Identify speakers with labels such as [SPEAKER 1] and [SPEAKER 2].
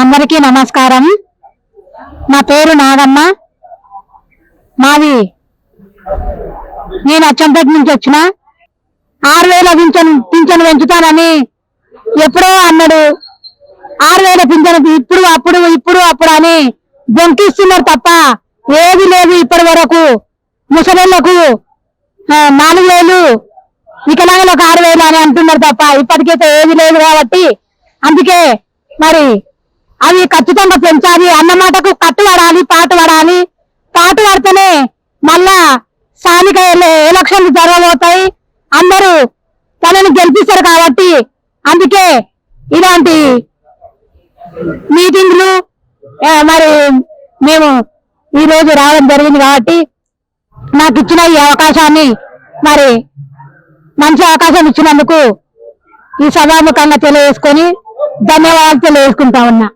[SPEAKER 1] అందరికీ నమస్కారం. నా పేరు నాగమ్మ. మాది నేను అచ్చంపేట నుంచి వచ్చిన. ఆరు వేల పింఛన్ పింఛన్ పెంచుతానని ఎప్పుడో అన్నాడు. ఆరు వేల పింఛన్ ఇప్పుడు అప్పుడు ఇప్పుడు అప్పుడు అని బొంకిస్తున్నారు తప్ప ఏది లేదు ఇప్పటి వరకు. ముసలిళ్ళకు నాలుగు వేలు వికలాంగులకు ఆరు వేలు అని అంటున్నారు తప్ప ఇప్పటికైతే ఏది లేదు కాబట్టి అందుకే మరి అవి ఖచ్చితంగా పెంచాలి అన్న మాటకు కట్టు పడాలి పాటు పడాలి. పాటు పడితేనే మళ్ళా స్థానిక ఎలక్షన్లు జరగబోతాయి. అందరూ తనని గెలిపిస్తారు కాబట్టి అందుకే ఇలాంటి మీటింగ్లు మరి మేము ఈ రోజు రావడం జరిగింది కాబట్టి నాకు ఇచ్చిన ఈ అవకాశాన్ని మరి మంచి అవకాశం ఇచ్చినందుకు ఈ సభాముఖంగా తెలియజేసుకొని ధన్యవాదాలు తెలియజేసుకుంటా ఉన్నా.